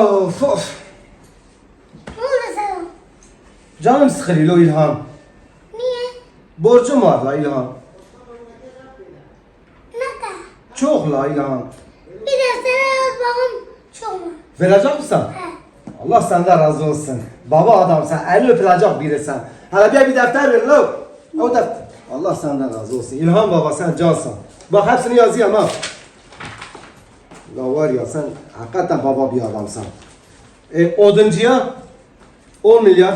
Of of. Sana? Canım sıkılıyor İlhan. Niye? Borcum var la İlhan. Ne kadar? Çok la İlhan. Bir de sana bakım çok mu? Verecek misin? He. Allah senden razı olsun. Baba adamsın, elini öpülecek birisin. Hele bir bir defter ver la. O defter. Allah senden razı olsun. İlhan baba sen cansın. Bak hepsini yazıyorum ha. La var ya sen hakikaten baba bir adamsın. E, oduncuya 10 milyar.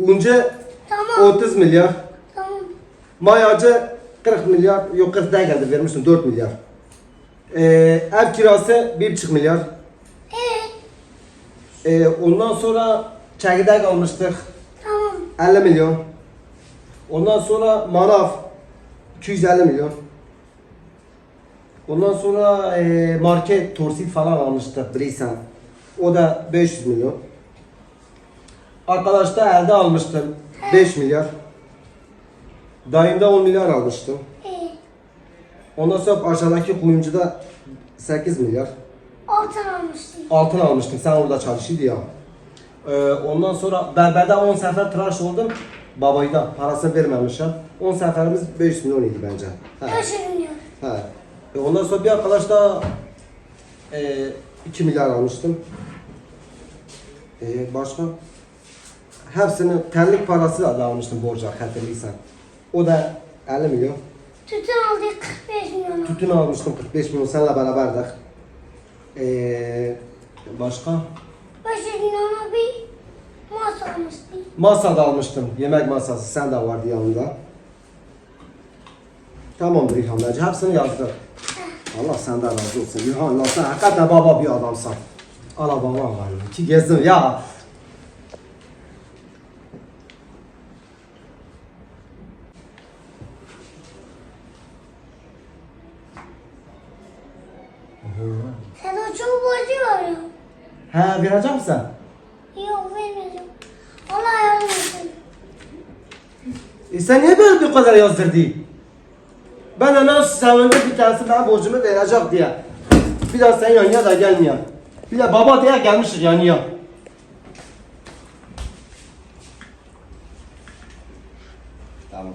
Uncu Tamam. 30 milyar. Tamam. Mayacı 40 milyar, yok 40 daha geldi vermiştim 4 milyar. Ee, ev kirası 1,5 milyar. Ee, Ee, ondan sonra çekirdek almıştık tamam. 50 milyon. Ondan sonra manav 250 milyon. Ondan sonra e, market torsit falan almıştık bilirsen. O da 500 milyon. Arkadaşta elde almıştım 5 milyar. Dayımda 10 milyar almıştım. Ondan sonra aşağıdaki kuyumcuda 8 milyar. altın almıştım. Altın almıştım. Sen orada çalışıydı ya. Ee, ondan sonra berberde 10 sefer tıraş oldum. Babayı da parasını vermemişim. 10 seferimiz 500 milyon idi bence. He. Kaç milyon? He. E ondan sonra bir arkadaş da e, 2 milyar almıştım. E, başka? Hepsini terlik parası da almıştım borca hatırlıysan. O da 50 milyon. Tütün aldı 45 milyon. Tütün almıştım 45 milyon seninle beraberdik. Ee, başka? 500 milyona bir masa almıştım. Masa da almıştım. Yemek masası. Sen de vardı yanında. Tamamdır İlhan. Hepsini yazdım. Allah senden razı olsun. İlhan Allah sen hakikaten baba bir adamsın. Allah baba var. Ki gezdim ya. Sen o çok ya. He verecek misin? Yok vermeyeceğim. Allah yardım etsin. E sen niye böyle bir kadar yazdırdın? Ben de nasıl sevindim bir tanesi bana borcumu verecek diye. Bir daha senin yanına da gelmeyeyim. Bir de baba diye gelmiştir yanına. Tamam.